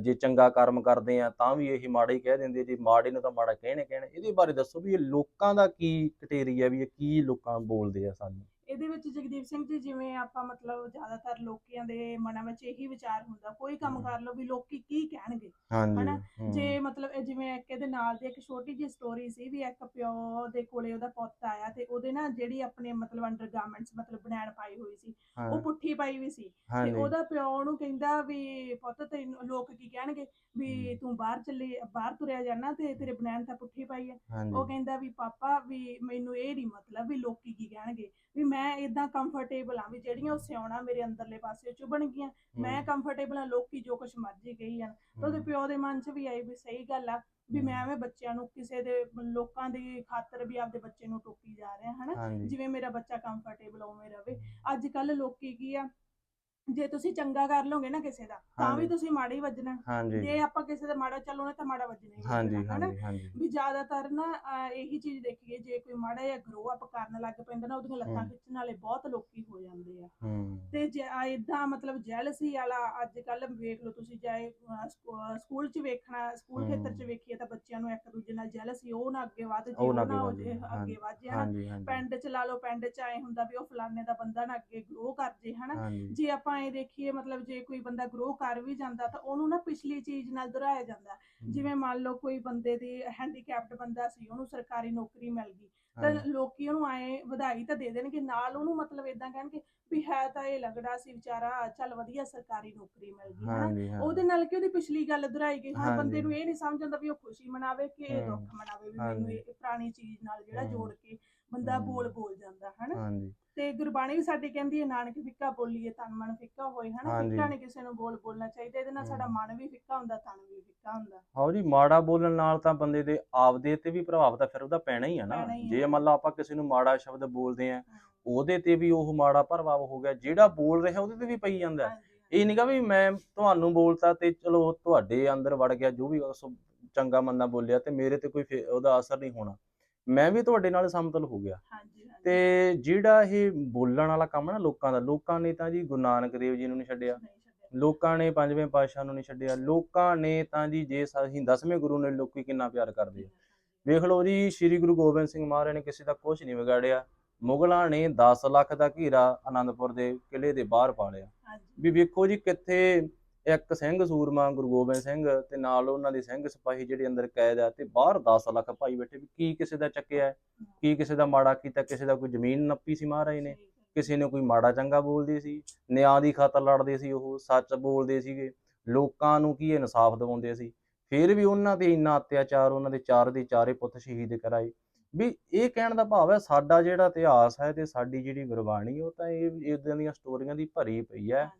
ਜੇ ਚੰਗਾ ਕਰਮ ਕਰਦੇ ਆ ਤਾਂ ਵੀ ਇਹ ਮਾੜਾ ਹੀ ਕਹਿ ਦਿੰਦੇ ਜੇ ਮਾੜੇ ਨੂੰ ਤਾਂ ਮਾੜਾ ਕਹਿਣੇ ਕਹਿਣੇ ਇਹਦੇ ਬਾਰੇ ਦੱਸੋ ਵੀ ਇਹ ਲੋਕਾਂ ਦਾ ਕੀ ਕਟੇਰੀ ਹੈ ਵੀ ਇਹ ਕੀ ਲੋਕਾਂ ਬੋਲਦੇ ਆ ਸਾਨੂੰ? ਇਹਦੇ ਵਿੱਚ ਜਗਦੀਪ ਸਿੰਘ ਜੀ ਜਿਵੇਂ ਆਪਾਂ ਮਤਲਬ ਜ਼ਿਆਦਾਤਰ ਲੋਕਾਂ ਦੇ ਮਨਾਂ ਵਿੱਚ ਇਹੀ ਵਿਚਾਰ ਹੁੰਦਾ ਕੋਈ ਕੰਮ। ਕਰ ਲਓ ਵੀ ਲੋਕੀ ਕੀ ਕਹਿਣਗੇ ਹਾਂਜੀ ਹਨਾ? ਜੇ ਮਤਲਬ ਇਹ ਜਿਵੇਂ ਇੱਕ ਇਹਦੇ ਨਾਲ ਦੀ ਇੱਕ ਛੋਟੀ ਜਿਹੀ ਸਟੋਰੀ ਸੀ ਵੀ ਇੱਕ ਪਿਓ ਦੇ ਕੋਲੇ ਉਹਦਾ ਪੁੱਤ ਆਇਆ ਤੇ ਉਹਦੇ ਨਾ ਜਿਹੜੀ ਆਪਣੇ ਮਤਲਬ ਅੰਡਰਗਾਰਮੈਂਟਸ ਮਤਲਬ ਬਣਾਣ ਪਾਈ ਹੋਈ ਸੀ ਉਹ ਪੁੱਠੀ ਪਾਈ ਵੀ ਸੀ ਤੇ ਹਾਂਜੀ ਉਹਦਾ ਪਿਓ ਉਹਨੂੰ ਕਹਿੰਦਾ ਵੀ ਪੁੱਤ ਤੈਨੂੰ ਲੋਕ ਕੀ ਕਹਿਣਗੇ ਵੀ ਹਮ। ਤੂੰ ਬਾਹਰ ਚੱਲੀ ਬਾਹਰ ਤੁਰਿਆ ਜਾਣਾ ਤੇ ਤੇਰੇ ਬਨੈਣ ਤਾਂ ਪੁੱਠੀ ਪਾਈ ਹੈ ਉਹ ਹਾਂਜੀ ਕਹਿੰਦਾ ਵੀ ਪਾਪਾ ਵੀ ਮੈਨੂੰ ਇਹ ਨਹੀਂ ਮਤਲਬ ਵੀ ਲੋਕੀ ਕੀ ਕਹਿਣਗੇ ਵੀ ਮੈਂ ਇਦਾਂ ਕੰਫਰਟੇਬਲ ਆ ਵੀ ਜਿਹੜੀਆਂ ਉਹ ਸਿਉਣਾ ਮੇਰੇ ਅੰਦਰਲੇ ਪਾਸੇ ਚੁਭਣ ਗਈਆਂ। ਮੈਂ ਕੰਫਰਟੇਬਲ ਆ ਲੋਕੀ ਜੋ ਕੁਝ ਮਰਜ਼ੀ ਕਹੀ ਜਾਣ। ਤਾਂ ਉਹਦੇ ਪਿਓ ਦੇ ਮਨ 'ਚ ਵੀ ਆਈ ਵੀ ਸਹੀ ਗੱਲ ਆ ਵੀ ਮੈਂ ਐਵੇਂ ਬੱਚਿਆਂ ਨੂੰ ਕਿਸੇ ਦੇ ਲੋਕਾਂ ਦੀ ਖਾਤਰ ਵੀ ਆਪਦੇ ਬੱਚੇ ਨੂੰ ਟੋਕੀ ਜਾ ਰਿਹਾ ਹਨਾ? ਜਿਵੇਂ ਮੇਰਾ ਬੱਚਾ ਕੰਫਰਟੇਬਲ ਉਵੇਂ ਰਵੇ। ਅੱਜ ਕੱਲ ਲੋਕੀ ਕੀ ਆ ਜੇ ਤੁਸੀਂ ਚੰਗਾ ਕਰ ਲੋਗੇ ਨਾ ਕਿਸੇ ਦਾ ਤਾਂ ਵੀ। ਤੁਸੀਂ ਮਾੜਾ ਹੀ ਵੱਜਣਾ। ਹਾਂਜੀ। ਜੇ ਆਪਾਂ ਕਿਸੇ ਦਾ ਮਾੜਾ ਚੱਲੋਗੇ ਤਾਂ ਮਾੜਾ ਵੱਜਣਾ ਹੀ ਹਾਂਜੀ ਵੱਜਣਾ, ਹਨਾ? ਹਾਂਜੀ ਹਾਂਜੀ। ਵੀ ਜ਼ਿਆਦਾਤਰ ਨਾ ਅਹ, ਇਹੀ ਚੀਜ਼ ਦੇਖੀਏ ਜੇ ਕੋਈ ਮਾੜਾ ਜਿਹਾ ਗਰੋ ਅਪ ਕਰਨ ਲੱਗ ਪੈਂਦਾ ਨਾ ਉਹਦੀਆਂ ਲੱਤਾਂ ਹਮ। ਖਿੱਚਣ ਵਾਲੇ ਬਹੁਤ ਲੋਕੀ ਹੋ ਜਾਂਦੇ ਆ। ਹੂੰ। ਤੇ ਜੇ ਇਦਾਂ ਮਤਲਬ ਜੈਲਸੀ ਵਾਲਾ ਅੱਜ ਕੱਲ ਵੇਖ ਲਓ ਤੁਸੀਂ ਚਾਹੇ ਅਹ, ਸਕੂ- ਅਹ, ਸਕੂਲ 'ਚ ਵੇਖਣਾ ਸਕੂਲ ਖੇਤਰ 'ਚ। ਵੇਖੀਏ ਤਾਂ ਬੱਚਿਆਂ ਨੂੰ ਇੱਕ ਦੂਜੇ ਨਾਲ ਜੈਲਸੀ ਉਹ ਨਾ ਅੱਗੇ ਵੱਧ ਜੇ ਉਹ ਉਹ ਨਾ ਨਾ ਅੱਗੇ ਹੋ ਵੱਧ ਜੇ ਅੱਗੇ। ਵੱਧ ਜੇ ਹਨਾ? ਹਾਂਜੀ ਹਾਂਜੀ। ਪਿੰਡ 'ਚ ਲਾ ਲਓ ਪਿੰਡ 'ਚ ਆਏ ਹੁੰਦਾ ਵੀ ਉਹ ਫਲਾਣੇ ਦਾ ਬੰਦਾ ਨਾ ਅੱਗੇ ਗਰੋ ਕਰ ਜੇ ਹਨਾ? ਹਾਂਜੀ। ਜੇ ਆਪਾਂ ਇਹ ਦੇਖੀਏ ਮਤਲਬ ਜੇ ਕੋਈ ਬੰਦਾ ਗਰੋ ਕਰ ਵੀ ਜਾਂਦਾ ਤਾਂ ਉਹਨੂੰ ਨਾ ਪਿਛਲੀ ਚੀਜ਼ ਨਾਲ ਦੁਹਰਾਇਆ ਜਾਂਦਾ। ਜਿਵੇਂ ਮੰਨ ਲਓ ਕੋਈ ਬੰਦੇ ਦੀ ਹੈਂਡੀਕੈਪਡ ਬੰਦਾ ਸੀ ਉਹਨੂੰ ਸਰਕਾਰੀ ਨੌਕਰੀ ਮਿਲ ਗਈ ਤਾਂ ਲੋਕੀ ਉਹਨੂੰ ਆਏ ਵਧਾਈ ਤਾਂ ਦੇ ਦੇਣਗੇ ਨਾਲ ਉਹਨੂੰ ਮਤਲਬ ਇਦਾਂ ਕਹਿਣਗੇ ਵੀ ਹੈ ਤਾਂ ਇਹ ਲੱਗਦਾ ਸੀ ਵਿਚਾਰਾ ਚੱਲ ਵਧੀਆ ਸਰਕਾਰੀ ਨੌਕਰੀ ਮਿਲ ਗਈ ਹਾਂ ਉਹਦੇ ਨਾਲ ਕਿ ਉਹਦੀ ਪਿਛਲੀ ਗੱਲ ਦੁਹਰਾਈ ਗਈ ਹਾਂ ਬੰਦੇ। ਨੂੰ ਇਹ ਨਹੀਂ ਸਮਝ ਆਉਂਦਾ ਵੀ ਉਹ ਖੁਸ਼ੀ ਮਨਾਵੇ ਕਿ ਇਹ ਦੁੱਖ ਮਨਾਵੇ ਵੀ ਮੈਨੂੰ। ਇਹ ਪੁਰਾਣੀ ਚੀਜ਼ ਨਾਲ ਜਿਹੜਾ ਜੋੜ ਕੇ ਬੰਦਾ। ਬੋਲ ਬੋਲ ਜਾਂਦਾ ਹਨਾ। ਹਾਂਜੀ। ਤੇ ਗੁਰਬਾਣੀ ਵੀ ਸਾਡੀ ਕਹਿੰਦੀ ਹੈ ਨਾਨਕ ਫਿੱਕਾ ਬੋਲੀਏ ਤਨ ਮਨ ਫਿੱਕਾ ਹੋਏ ਹਨਾ ਹਾਂਜੀ। ਫਿੱਕਾ ਨਹੀਂ ਕਿਸੇ ਨੂੰ ਬੋਲ ਬੋਲਣਾ ਚਾਹੀਦਾ ਇਹਦੇ ਨਾਲ ਸਾਡਾ। ਮਨ ਵੀ ਫਿੱਕਾ ਹੁੰਦਾ ਤਨ ਵੀ ਫਿੱਕਾ ਹੁੰਦਾ ਹਾਂ ਜੀ ਮਾੜਾ ਬੋਲਣ ਨਾਲ ਤਾਂ ਬੰਦੇ ਦੇ ਆਪਦੇ ਤੇ ਵੀ ਪ੍ਰਭਾਵ ਤਾਂ ਫਿਰ ਉਹਦਾ ਪੈਣਾ ਹੀ ਆ ਨਾ ਪੈਣਾ ਹੀ ਆ। ਜੇ ਮੰਨ ਲਾ ਆਪਾਂ ਕਿਸੇ ਨੂੰ ਮਾੜਾ ਸ਼ਬਦ ਬੋਲਦੇ ਆ ਉਹਦੇ ਤੇ ਵੀ ਉਹ ਮਾੜਾ ਪ੍ਰਭਾਵ ਹੋ ਗਿਆ ਜਿਹੜਾ ਬੋਲ ਰਿਹਾ ਉਹਦੇ ਤੇ ਵੀ ਪਈ ਜਾਂਦਾ ਹੈ। ਹਾਂਜੀ ਇਹ ਨਹੀਂਗਾ ਵੀ ਮੈਂ ਤੁਹਾਨੂੰ ਬੋਲਤਾ ਤੇ ਚਲੋ ਤੁਹਾਡੇ ਅੰਦਰ ਵੜ ਗਿਆ ਜੋ ਵੀ ਉਸ ਚੰਗਾ ਮੰਦਾ ਬੋਲਿਆ ਤੇ ਮੇਰੇ ਤੇ ਕੋਈ ਫੇ- ਉਹਦਾ ਅਸਰ ਨਹੀਂ ਹੋਣਾ ਮੈਂ ਵੀ ਤੁਹਾਡੇ ਨਾਲ ਸਮਤਲ ਹੋ ਗਿਆ ਹਾਂਜੀ ਤੇ ਜਿਹੜਾ ਇਹ ਬੋਲਣ ਵਾਲਾ ਕੰਮ ਨਾ ਲੋਕਾਂ ਦਾ ਲੋਕਾਂ ਨੇ ਤਾਂ ਜੀ ਗੁਰੂ ਨਾਨਕ ਦੇਵ ਜੀ ਨੂੰ ਨਹੀਂ ਛੱਡਿਆ। ਲੋਕਾਂ ਨੇ ਪੰਜਵੇਂ ਪਾਤਸ਼ਾਹ ਨੂੰ ਨਹੀਂ ਛੱਡਿਆ ਲੋਕਾਂ ਨੇ ਤਾਂ ਜੀ ਜੇ ਅਸੀਂ ਦਸਵੇਂ ਗੁਰੂ ਨੇ ਲੋਕੀ ਕਿੰਨਾ ਪਿਆਰ ਕਰਦੇ ਆ। ਵੇਖ ਲਓ ਜੀ ਸ੍ਰੀ ਗੁਰੂ ਗੋਬਿੰਦ ਸਿੰਘ ਮਹਾਰਾਜ ਨੇ ਕਿਸੇ ਦਾ ਕੁਝ ਨਹੀਂ ਵਿਗਾੜਿਆ ਮੁਗਲਾਂ ਨੇ 10 ਲੱਖ ਦਾ ਘੇਰਾ ਆਨੰਦਪੁਰ ਦੇ ਕਿਲੇ ਦੇ ਬਾਹਰ ਪਾ ਲਿਆ। ਵੀ ਵੇਖੋ ਜੀ ਕਿੱਥੇ ਇੱਕ ਸਿੰਘ ਸੂਰਮਾ ਗੁਰੂ ਗੋਬਿੰਦ ਸਿੰਘ ਤੇ ਨਾਲ ਉਹਨਾਂ ਦੇ ਸਿੰਘ ਸਿਪਾਹੀ ਜਿਹੜੇ ਅੰਦਰ ਕੈਦ ਆ ਤੇ ਬਾਹਰ 10 ਲੱਖ ਭਾਈ ਬੈਠੇ ਵੀ ਕੀ ਕਿਸੇ ਦਾ ਚੱਕਿਆ ਕੀ ਕਿਸੇ ਦਾ ਮਾੜਾ ਕੀਤਾ ਕਿਸੇ ਦਾ ਕੋਈ ਜ਼ਮੀਨ ਨੱਪੀ ਸੀ ਮਹਾਰਾਜ ਨੇ। ਕਿਸੇ ਨੇ ਕੋਈ ਮਾੜਾ ਚੰਗਾ ਬੋਲਦੇ ਸੀ ਨਿਆਂ ਦੀ ਖਾਤਰ ਲੜਦੇ ਸੀ ਉਹ ਸੱਚ ਬੋਲਦੇ ਸੀਗੇ ਲੋਕਾਂ ਨੂੰ ਕੀ ਇਨਸਾਫ ਦਿਵਾਉਂਦੇ ਸੀ ਫਿਰ ਵੀ ਉਹਨਾਂ ਤੇ ਇੰਨਾ ਅਤਿਆਚਾਰ ਉਹਨਾਂ ਦੇ ਚਾਰ ਦੇ ਚਾਰੇ ਪੁੱਤ ਸ਼ਹੀਦ ਕਰਾਏ ਵੀ ਇਹ ਕਹਿਣ ਦਾ ਭਾਵ ਹੈ ਸਾਡਾ ਜਿਹੜਾ ਇਤਿਹਾਸ ਹੈ ਤੇ ਸਾਡੀ ਜਿਹੜੀ ਗੁਰਬਾਣੀ ਉਹ ਤਾਂ ਇਹ ਇਦਾਂ ਦੀਆਂ ਸਟੋਰੀਆਂ ਦੀ ਭਰੀ ਪਈ ਹੈ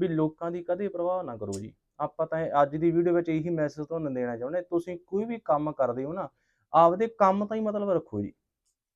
ਵੀ ਲੋਕਾਂ ਦੀ ਕਦੇ ਪ੍ਰਵਾਹ ਨਾ ਕਰੋ ਜੀ। ਆਪਾਂ ਤਾਂ ਇਹ- ਅੱਜ ਦੀ ਵੀਡੀਓ ਵਿੱਚ ਇਹੀ ਮੈਸੇਜ ਤੁਹਾਨੂੰ ਦੇਣਾ ਚਾਹੁੰਦੇ ਤੁਸੀਂ ਕੋਈ ਵੀ ਕੰਮ ਕਰਦੇ ਹੋ ਨਾ, ਆਪਦੇ ਕੰਮ ਤਾਂ ਹੀ ਮਤਲਬ ਰੱਖੋ ਜੀ।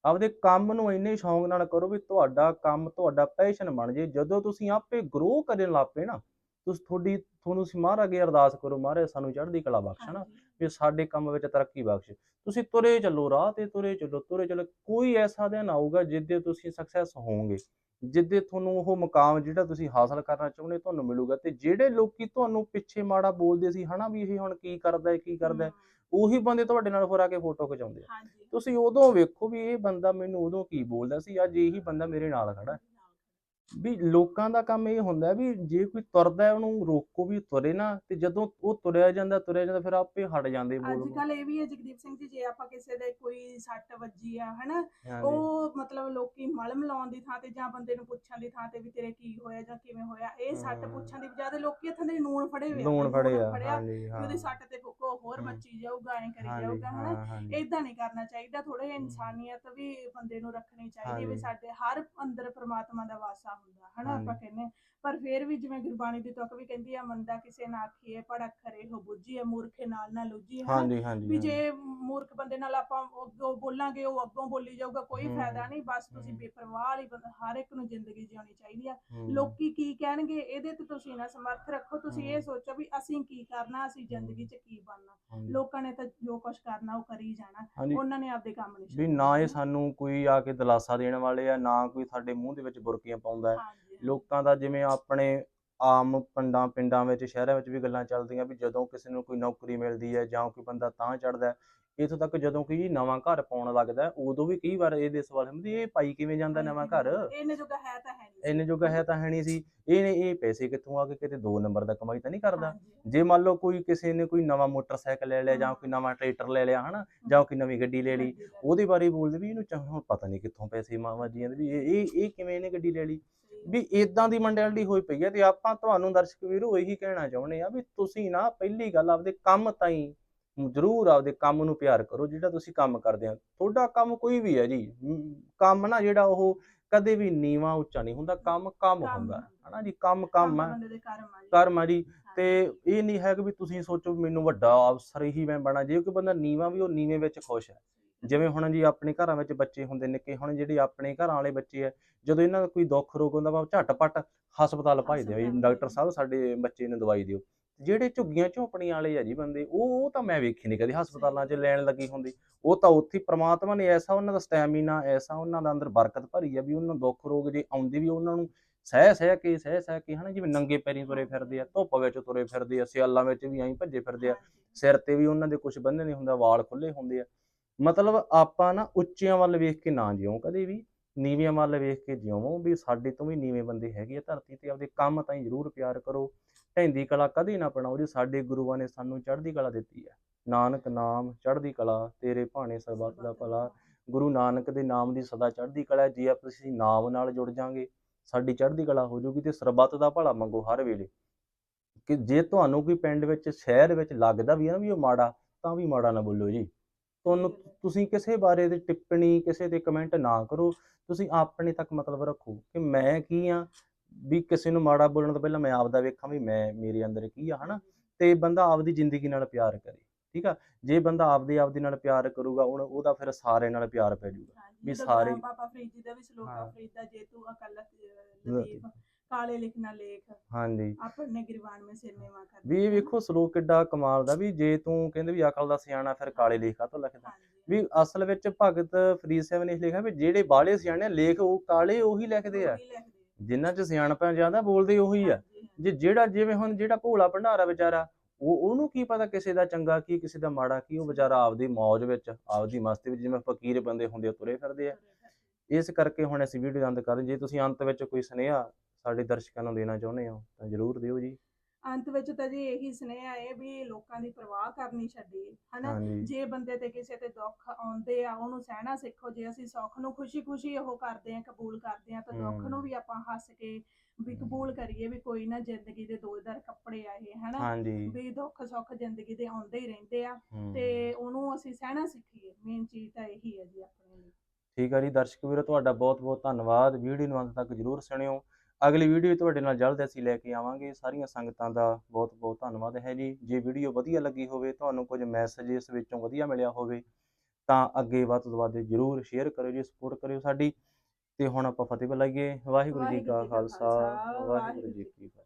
ਆਪਦੇ ਕੰਮ ਨੂੰ ਇੰਨੇ ਸ਼ੌਂਕ ਨਾਲ ਕਰੋ ਵੀ ਤੁਹਾਡਾ ਕੰਮ, ਤੁਹਾਡਾ ਪੈਸ਼ਨ ਬਣ ਜੇ। ਜਦੋਂ ਤੁਸੀਂ ਆਪੇ ਗਰੋ ਕਰਨ ਲੱਪੇ ਨਾ, ਤੁਸੀਂ ਤੁਹਾਡੀ, ਤੁਹਾਨੂੰ ਅਸੀਂ ਮਹਾਰਾਜ ਅਰਦਾਸ ਕਰੋ, ਮਹਾਰਾਜ ਸਾਨੂੰ ਚੜ੍ਹਦੀ ਕਲਾ ਬਖਸ਼ ਨਾ? ਵੀ ਸਾਡੇ ਕੰਮ ਵਿੱਚ ਤਰੱਕੀ ਬਖਸ਼। ਤੁਸੀਂ ਤੁਰੇ ਚੱਲੋ ਰਾਹ ਤੇ ਤੁਰੇ ਚੱਲੋ ਤੁਰੇ ਚੱਲੋ ਕੋਈ ਐਸਾ ਦਿਨ ਆਊਗਾ ਜਿੱਦੇ ਤੁਸੀਂ ਸਕਸੈਸ ਹੋਵੋਗੇ। ਜਿੱਦੇ ਤੁਹਾਨੂੰ ਉਹ ਮੁਕਾਮ ਜਿਹੜਾ ਤੁਸੀਂ ਹਾਸਲ ਕਰਨਾ ਚਾਹੁੰਦੇ ਤੁਹਾਨੂੰ ਮਿਲੂਗਾ ਤੇ ਜਿਹੜੇ ਲੋਕੀ ਤੁਹਾਨੂੰ ਪਿੱਛੇ ਮਾੜਾ ਬੋਲਦੇ ਸੀ ਹਨਾ ਵੀ ਇਹ ਹੁਣ ਕੀ ਕਰਦਾ ਹੈ ਕੀ ਕਰਦਾ ਹੈ ਉਹੀ ਬੰਦੇ ਤੁਹਾਡੇ ਨਾਲ ਫਿਰ ਆ ਕੇ ਫੋਟੋ ਖਿਚਾਉਂਦੇ ਆ। ਤੁਸੀਂ ਉਦੋਂ ਵੇਖੋ ਵੀ ਇਹ ਬੰਦਾ ਮੈਨੂੰ ਉਦੋਂ ਕੀ ਬੋਲਦਾ ਸੀ ਅੱਜ ਇਹੀ ਬੰਦਾ ਮੇਰੇ ਨਾਲ ਖੜਾ ਹੈ। ਵੀ ਲੋਕਾਂ ਦਾ ਕੰਮ ਇਹ ਹੁੰਦਾ ਵੀ ਜੇ ਕੋਈ ਤੁਰਦਾ ਹੈ ਉਹਨੂੰ ਰੋਕੋ ਵੀ ਤੁਰੇ ਨਾ ਤੇ ਜਦੋਂ ਉਹ ਤੁਰਿਆ ਜਾਂਦਾ ਤੁਰਿਆ ਜਾਂਦਾ ਫਿਰ ਆਪੇ ਹਟ ਜਾਂਦੇ ਅੱਜ ਬੋਲ ਕੱਲ ਇਹ ਵੀ ਹੈ ਜਗਦੀਪ ਸਿੰਘ ਜੀ ਜੇ ਆਪਾਂ ਕਿਸੇ ਦੇ ਕੋਈ ਸੱਟ ਵੱਜੀ ਆ ਹਨਾ ਹਾਂਜੀ ਉਹ ਮਤਲਬ ਲੋਕੀ ਮਲਮ ਲਾਉਣ ਦੀ ਥਾਂ ਤੇ ਜਾਂ ਬੰਦੇ ਨੂੰ ਪੁੱਛਣ ਦੀ ਥਾਂ ਤੇ ਵੀ ਤੇਰੇ ਕੀ ਹੋਇਆ ਜਾਂ ਕਿਵੇਂ ਹੋਇਆ ਇਹ ਸੱਟ। ਪੁੱਛਣ ਦੀ ਬਜਾਏ ਲੋਕੀ ਇੱਥੋਂ ਦੇ ਨੂਣ ਫੜੇ ਹੋਏ ਆ ਲੂਣ ਵੀ ਫੜੇ ਆ ਫੜਿਆ ਹਾਂਜੀ ਵੀ ਹਾਂ ਉਹਦੀ ਸੱਟ ਤੇ ਫੁੱਕੋ ਹੋਰ ਹਮ। ਮੱਚੀ ਜਾਊਗਾ ਐਂ ਕਰੀ ਹਾਂਜੀ ਜਾਊਗਾ ਹਨਾ ਹਾਂ ਹਾਂਜੀ ਇਦਾਂ ਨਹੀਂ ਕਰਨਾ ਚਾਹੀਦਾ ਥੋੜੇ ਇਨਸਾਨੀਅਤ ਵੀ ਬੰਦੇ ਨੂੰ ਰੱਖਣੀ ਚਾਹੀਦੀ ਵੀ ਹਾਂਜੀ। ਸਾਡੇ ਹਰ ਅੰਦਰ ਪ੍ਰਮਾਤਮਾ ਦਾ ਵਾਸਾ ਹੁੰਦਾ ਹਨਾ ਆਪਾਂ। ਕਹਿੰਦੇ ਪਰ ਫਿਰ ਵੀ ਜਿਵੇਂ ਗੁਰਬਾਣੀ ਦੀ ਤੁਕ ਵੀ ਕਹਿੰਦੀ ਆ ਮੰਦਾ ਕਿਸੇ ਨਾ ਆਖੀਏ ਪੜਕ ਖਰੇ ਹੋ ਬੁੱਝੀਏ ਮੂਰਖੇ ਨਾਲ ਨਾ ਲੁੱਝੀਏ ਹਾਂਜੀ ਹਾਂਜੀ ਵੀ। ਜੇ ਮੂਰਖ ਬੰਦੇ ਨਾਲ ਆਪਾਂ ਅੱਗੋਂ ਬੋਲਾਂਗੇ ਉਹ ਅੱਗੋਂ ਬੋਲੀ ਜਾਊਗਾ ਕੋਈ ਫਾਇਦਾ ਨਹੀਂ ਬਸ ਤੁਸੀਂ। ਬੇਪਰਵਾਹ ਬੰਦਾ- ਹਰ ਇੱਕ ਨੂੰ ਜ਼ਿੰਦਗੀ ਜਿਉਣੀ ਚਾਹੀਦੀ ਆ ਲੋਕੀ ਕੀ ਕਹਿਣਗੇ ਇਹਦੇ ਤੇ ਤੁਸੀਂ ਨਾ ਸਮਰਥ ਰੱਖੋ ਤੁਸੀਂ ਇਹ। ਸੋਚੋ ਵੀ ਅਸੀਂ ਕੀ ਕਰਨਾ ਅਸੀਂ ਜ਼ਿੰਦਗੀ 'ਚ ਕੀ ਬਣਨਾ। ਲੋਕਾਂ ਨੇ ਤਾਂ ਜੋ ਕੁਝ ਕਰਨਾ ਉਹ ਕਰੀ ਜਾਣਾ ਉਹਨਾਂ ਨੇ ਆਪਦੇ ਕੰਮ ਨਹੀਂ ਵੀ ਨਾ ਇਹ ਸਾਨੂੰ ਕੋਈ ਆ ਕੇ ਦਿਲਾਸਾ ਦੇਣ ਵਾਲੇ ਆ ਨਾ ਕੋਈ ਸਾਡੇ ਮੂੰਹ ਦੇ ਵਿੱਚ ਬੁਰਕੀਆਂ ਪਾਉਂਦਾ ਹਾਂਜੀ ਲੋਕਾਂ ਦਾ ਜਿਵੇਂ ਆਪਣੇ ਆਮ ਪਿੰਡਾਂ ਪਿੰਡਾਂ ਵਿੱਚ ਸ਼ਹਿਰਾਂ ਵਿੱਚ ਵੀ ਗੱਲਾਂ ਚੱਲਦੀਆਂ ਵੀ ਜਦੋਂ ਕਿਸੇ ਨੂੰ ਕੋਈ ਨੌਕਰੀ ਮਿਲਦੀ ਹੈ ਜਾਂ ਕੋਈ ਬੰਦਾ ਤਾਂ ਚੜਦਾ ਇੱਥੋਂ ਤੱਕ ਜਦੋਂ ਕੋਈ ਨਵਾਂ ਘਰ ਪਾਉਣ ਲੱਗਦਾ ਉਦੋਂ ਵੀ ਕਈ ਵਾਰ ਇਹਦੇ ਸਵਾਲ ਹੁੰਦੇ ਇਹ ਪਾਈ ਕਿਵੇਂ ਜਾਂਦਾ ਨਵਾਂ ਘਰ? ਇਹਨੇ ਜੋਗਾ ਹੈ ਤਾਂ ਹੈ ਨਹੀਂ ਇੰਨੇ ਜੋਗਾ ਹੈ ਤਾਂ ਹੈ ਨਹੀਂ ਸੀ। ਇਹਨੇ ਇਹ ਪੈਸੇ ਕਿੱਥੋਂ ਆ ਕੇ ਕਿਤੇ ਦੋ ਨੰਬਰ ਦਾ ਕਮਾਈ ਤਾਂ ਨਹੀਂ ਕਰਦਾ। ਜੇ ਮੰਨ ਲਓ ਕੋਈ ਕਿਸੇ ਨੇ ਕੋਈ ਨਵਾਂ ਮੋਟਰਸਾਈਕਲ ਲੈ ਲਿਆ ਜਾਂ ਕੋਈ ਨਵਾਂ ਟਰੈਕਟਰ ਲੈ ਲਿਆ ਹਨਾ? ਜਾਂ ਕੋਈ ਨਵੀਂ ਗੱਡੀ ਲੈ ਲਈ। ਉਹਦੇ ਬਾਰੇ ਬੋਲਦੇ ਵੀ ਇਹਨੂੰ ਚਾਹ ਹੁਣ ਪਤਾ ਨਹੀਂ ਕਿੱਥੋਂ ਪੈਸੇ ਮਾਵਾਂ ਦੇ ਵੀ ਇਹ ਇਹ ਕਿਵੇਂ ਇਹਨੇ ਗੱਡੀ ਲੈ ਲਈ? ਵੀ ਇਦਾਂ ਦੀ ਮੰਡਿਆਲਟੀ ਹੋਈ ਪਈ ਹੈ ਤੇ ਆਪਾਂ ਤੁਹਾਨੂੰ ਦਰਸ਼ਕ ਵੀਰੋ ਇਹੀ ਕਹਿਣਾ ਚਾਹੁੰਦੇ ਆ ਵੀ ਤੁਸੀਂ ਨਾ ਪਹਿਲੀ ਗੱਲ ਆਪਦੇ ਕੰਮ ਤਾਈਂ ਜ਼ਰੂਰ ਆਪਦੇ ਕੰਮ ਨੂੰ ਪਿਆਰ ਕਰੋ ਜਿਹੜਾ ਤੁਸੀਂ ਕੰਮ ਕਰਦੇ ਆ ਤੁਹਾਡਾ ਕੰਮ ਕੋਈ ਵੀ ਹੈ ਜੀ ਕੰਮ ਨਾ ਜਿਹੜਾ ਉਹ ਕਦੇ ਵੀ ਨੀਵਾ ਉੱਚਾ ਨਹੀਂ ਹੁੰਦਾ ਕੰਮ ਕੰਮ ਹੁੰਦਾ। ਹਨਾ ਜੀ ਕੰਮ ਕੰਮ ਹੈ। ਕਰਮ ਆ ਜੀ। ਤੇ ਇਹ ਨਹੀਂ ਹੈ ਕਿ ਵੀ ਤੁਸੀਂ ਸੋਚੋ ਮੈਨੂੰ ਵੱਡਾ ਅਫਸਰ ਹੀ ਮੈਂ ਬਣਾ ਜੇ ਕੋਈ ਬੰਦਾ ਨੀਵਾ ਵੀ ਉਹ ਨੀਵੇਂ ਵਿੱਚ ਖੁਸ਼ ਹੈ। ਜਿਵੇਂ ਹੁਣ ਜੀ ਆਪਣੇ ਘਰਾਂ ਵਿੱਚ ਬੱਚੇ ਹੁੰਦੇ ਨਿੱਕੇ ਹੁਣ ਜਿਹੜੇ ਆਪਣੇ ਘਰਾਂ ਵਾਲੇ ਬੱਚੇ ਆ ਜਦੋਂ ਇਹਨਾਂ ਦਾ ਕੋਈ ਦੁੱਖ ਰੋਗ ਹੁੰਦਾ ਵਾ ਝਟਪਟ ਹਸਪਤਾਲ ਭਜਦੇ ਆ ਡਾਕਟਰ। ਸਾਹਿਬ ਸਾਡੇ ਬੱਚੇ ਨੂੰ ਦਵਾਈ ਦਿਓ। ਜਿਹੜੇ ਝੁੱਗੀਆਂ ਝੋਪੜੀਆਂ ਵਾਲੇ ਆ ਜੀ ਬੰਦੇ ਉਹ ਉਹ ਤਾਂ ਮੈਂ ਵੇਖੇ ਨਹੀਂ ਕਦੇ ਹਸਪਤਾਲਾਂ 'ਚ ਲੈਣ ਲੱਗੀ ਹੁੰਦੀ। ਉਹ ਤਾਂ ਉੱਥੇ ਪ੍ਰਮਾਤਮਾ ਨੇ ਐਸਾ ਉਹਨਾਂ ਦਾ ਸਟੈਮੀਨਾ ਐਸਾ ਉਹਨਾਂ ਦਾ ਅੰਦਰ ਬਰਕਤ ਭਰੀ ਆ ਵੀ ਉਹਨਾਂ ਨੂੰ ਦੁੱਖ ਰੋਗ ਜੇ ਆਉਂਦੇ ਵੀ ਉਹਨਾਂ ਨੂੰ ਸਹਿ ਸਹਿ ਕੇ ਸਹਿ ਸਹਿ ਕੇ ਹਨਾ ਜਿਵੇਂ ਨੰਗੇ ਪੈਰੀਂ ਤੁਰੇ ਫਿਰਦੇ ਆ ਧੁੱਪ ਵਿੱਚ ਤੁਰੇ ਫਿਰਦੇ ਆ ਸਿਆਲਾਂ ਵਿੱਚ ਵੀ ਐਂ ਭੱਜੇ ਫਿਰਦੇ ਆ। ਸਿਰ ਤੇ ਵੀ ਉਹਨਾਂ ਦੇ ਕੁਝ ਬੰਨੇ ਨਹੀਂ ਹੁੰਦਾ ਵਾਲ ਖੁੱਲੇ ਹੁੰਦੇ ਆ। ਮਤਲਬ ਆਪਾਂ ਨਾ ਉੱਚਿਆਂ ਵੱਲ ਵੇਖ ਕੇ ਨਾ ਜਿਉਂ ਕਦੇ ਵੀ ਨੀਵਿਆਂ ਵੱਲ ਵੇਖ ਕੇ ਜਿਉਵੋ ਵੀ ਸਾਡੇ ਤੋਂ ਵੀ ਨੀਵੇਂ ਬੰਦੇ ਹੈਗੇ ਆ ਧਰਤੀ ਤੇ ਆਪਦੇ ਕੰਮ ਤਾਂ ਜ਼ਰੂਰ ਪਿਆਰ ਕਰੋ। ਢੈਂਦੀ ਕਲਾ ਕਦੇ ਨਾ ਬਣਾਓ ਜੀ ਸਾਡੇ ਗੁਰੂਆਂ ਨੇ ਸਾਨੂੰ ਚੜ੍ਹਦੀ ਕਲਾ ਦਿੱਤੀ ਹੈ। ਨਾਨਕ ਨਾਮ ਚੜ੍ਹਦੀ ਕਲਾ, ਤੇਰੇ ਭਾਣੇ ਸਰਬੱਤ ਦਾ ਭਲਾ। ਗੁਰੂ ਨਾਨਕ ਦੇ ਨਾਮ ਦੀ ਸਦਾ ਚੜ੍ਹਦੀ ਕਲਾ ਜੇ ਆਪਾਂ ਅਸੀਂ ਨਾਮ ਨਾਲ ਜੁੜ ਜਾਾਂਗੇ, ਸਾਡੀ ਚੜ੍ਹਦੀ ਕਲਾ ਹੋ ਜਾਊਗੀ ਤੇ ਸਰਬੱਤ ਦਾ ਭਲਾ ਮੰਗੋ ਹਰ ਵੇਲੇ। ਕਿ ਜੇ ਤੁਹਾਨੂੰ ਕੋਈ ਪਿੰਡ ਵਿੱਚ, ਸ਼ਹਿਰ ਵਿੱਚ ਲੱਗਦਾ ਵੀ ਹੈ ਨਾ ਵੀ ਉਹ ਮਾੜਾ, ਤਾਂ ਵੀ ਮਾੜਾ ਨਾ ਬੋਲੋ ਜੀ। ਤੁਹਾਨੂੰ, ਤੁਸੀਂ ਕਿਸੇ ਬਾਰੇ ਦੀ ਟਿੱਪਣੀ, ਕਿਸੇ ਤੇ ਕਮੈਂਟ ਨਾ ਕਰੋ। ਤੁਸੀਂ ਆਪਣੇ ਤੱਕ ਮਤਲਬ ਰੱਖੋ ਕਿ ਮੈਂ ਕੀ ਆ ਵੀ ਕਿਸੇ ਨੂੰ ਮਾੜਾ ਬੋਲਣ ਤੋਂ ਪਹਿਲਾਂ ਮੈਂ ਆਪਦਾ ਵੇਖਾਂ ਵੀ ਮੈਂ ਮੇਰੇ ਅੰਦਰ ਕੀ ਆ ਹਨਾ? ਤੇ ਬੰਦਾ ਆਪਦੀ ਜ਼ਿੰਦਗੀ ਨਾਲ ਪਿਆਰ ਕਰੇ ਠੀਕ ਆ? ਜੇ ਬੰਦਾ ਆਪਦੇ ਆਪਦੇ ਨਾਲ ਪਿਆਰ ਕਰੂਗਾ ਉਹ ਉਹਦਾ ਫਿਰ ਸਾਰੇ ਨਾਲ ਪਿਆਰ ਪੈ ਜਾਊਗਾ ਵੀ ਸਾਰੇ- ਬਾਬਾ ਫਰੀਦ ਜੀ ਦਾ ਵੀ ਸ਼ਲੋਕ ਆ। ਫਰੀਦਾ ਜੇ ਤੂੰ ਅਕਲ ਲਤੀਫ ਕਾਲੇ ਲਿਖਣਾ ਲੇਖ ਹਾਂਜੀ। ਆਪਣੇ ਗਰੀਬਾਨ ਮੇ ਸਿਰਨੇਵਾ ਕਰ ਵੀ ਵੇਖੋ ਸਲੋਕ ਕਿੱਡਾ ਕਮਾਲ ਦਾ ਵੀ ਜੇ ਤੂੰ ਕਹਿੰਦੇ ਵੀ ਅਕਲ ਦਾ ਸਿਆਣਾ ਫਿਰ ਕਾਲੇ ਲੇਖ ਕਾਹਤੋਂ ਲਿਖਦਾ। ਵੀ ਅਸਲ ਵਿੱਚ ਭਗਤ ਫਰੀਦ ਸਾਹਿਬ ਨੇ ਇਹ ਲਿਖਿਆ ਵੀ ਜਿਹੜੇ ਬਾਹਲੇ ਸਿਆਣੇ ਲੇਖ ਉਹ ਕਾਲੇ ਉਹੀ ਲਿਖਦੇ ਆ। ਜਿਨ੍ਹਾਂ 'ਚ ਸਿਆਣਪਾਂ ਜ਼ਿਆਦਾ ਬੋਲਦੇ ਉਹੀ ਆ। ਜੇ ਜਿਹੜਾ ਜਿਵੇਂ ਹੁਣ ਜਿਹੜਾ ਭੋਲਾ ਭੰਡਾਰਾ ਵਿਚਾਰਾ ਉਹ ਉਹਨੂੰ ਕੀ ਪਤਾ ਕਿਸੇ ਦਾ ਚੰਗਾ ਕੀ ਕਿਸੇ ਦਾ ਮਾੜਾ ਕੀ ਉਹ ਵਿਚਾਰਾ ਆਪਦੀ ਮौज ਵਿੱਚ ਆਪਦੀ ਮਸਤੀ ਵਿੱਚ ਜਿਵੇਂ ਫਕੀਰ ਬੰਦੇ ਹੁੰਦੇ ਆ ਤੁਰੇ ਫਿਰਦੇ ਆ। ਇਸ ਕਰਕੇ ਹੁਣ ਅਸੀਂ ਵੀਡੀਓ ਅੰਤ ਕਰ ਜੇ ਤੁਸੀਂ ਅੰਤ ਵਿੱਚ ਕੋਈ ਸੁਨੇਹਾ ਸਾਡੇ ਦਰਸ਼ਕਾਂ ਨੂੰ ਦੇਣਾ ਚਾਹੁੰਦੇ ਹੋ ਤਾਂ ਜਰੂਰ ਦਿਓ ਜੀ। ਅੰਤ ਵਿੱਚ ਤਾਂ ਜੀ ਇਹੀ ਸੁਨੇਹਾ ਹੈ ਵੀ ਲੋਕਾਂ ਦੀ ਪਰਵਾਹ ਕਰਨੀ ਛੱਡੀਏ ਹਨਾ? ਹਾਂਜੀ। ਜੇ ਬੰਦੇ ਤੇ ਕਿਸੇ ਤੇ ਦੁੱਖ ਆਉਂਦੇ ਆ ਉਹਨੂੰ ਸਹਿਣਾ ਸਿੱਖੋ। ਜੇ ਅਸੀਂ ਸੁੱਖ ਨੂੰ ਖੁਸ਼ੀ-ਖੁਸ਼ੀ ਉਹ ਕਰਦੇ ਆ ਕਬੂਲ ਕਰਦੇ ਆ ਤਾਂ ਦੁੱਖ ਹਮ। ਨੂੰ ਵੀ ਆਪਾਂ ਹੱਸ ਕੇ ਵੀ ਕਬੂਲ ਕਰੀਏ ਵੀ ਕੋਈ ਨਾ ਜ਼ਿੰਦਗੀ ਦੇ ਦੋ ਦਰ ਕੱਪੜੇ ਆ ਇਹ ਹਨਾ? ਹਾਂਜੀ। ਵੀ ਦੁੱਖ ਸੁੱਖ ਜ਼ਿੰਦਗੀ ਦੇ ਆਉਂਦੇ ਹੀ ਰਹਿੰਦੇ ਆ ਹਮ। ਤੇ ਉਹਨੂੰ ਅਸੀਂ ਸਹਿਣਾ ਸਿੱਖੀਏ। ਮੇਨ ਚੀਜ਼ ਤਾਂ ਇਹੀ ਹੈ ਜੀ ਆਪਣੇ ਲਈ। ਠੀਕ ਹੈ ਜੀ ਦਰਸ਼ਕ ਵੀਰੋ ਤੁਹਾਡਾ ਬਹੁਤ ਬਹੁਤ ਧੰਨਵਾਦ। ਵੀਡੀਓ ਨੂੰ ਅੰਤ ਤੱਕ ਜਰੂਰ ਸੁਣਿਓ। ਅਗਲੀ ਵੀਡੀਓ ਤੁਹਾਡੇ ਨਾਲ ਜਲਦ ਅਸੀਂ ਲੈ ਕੇ ਆਵਾਂਗੇ। ਸਾਰੀਆਂ ਸੰਗਤਾਂ ਦਾ ਬਹੁਤ ਬਹੁਤ ਧੰਨਵਾਦ ਹੈ ਜੀ। ਜੇ ਵੀਡੀਓ ਵਧੀਆ ਲੱਗੀ ਹੋਵੇ ਤੁਹਾਨੂੰ ਕੁਝ ਮੈਸੇਜ ਇਸ ਵਿੱਚੋਂ ਵਧੀਆ ਮਿਲਿਆ ਹੋਵੇ ਤਾਂ ਅੱਗੇ ਵੱਧ ਤੋਂ ਵੱਧ ਜਰੂਰ ਸ਼ੇਅਰ ਕਰਿਓ ਜੀ ਸਪੋਰਟ ਕਰਿਓ ਸਾਡੀ। ਤੇ ਹੁਣ ਆਪਾਂ ਫਤਿਹ ਬੁਲਾਈਏ। ਵਾਹਿਗੁਰੂ ਜੀ ਕਾ ਖਾਲਸਾ ਵਾਹਿਗੁਰੂ ਜੀ ਕੀ ਫਤਿਹ।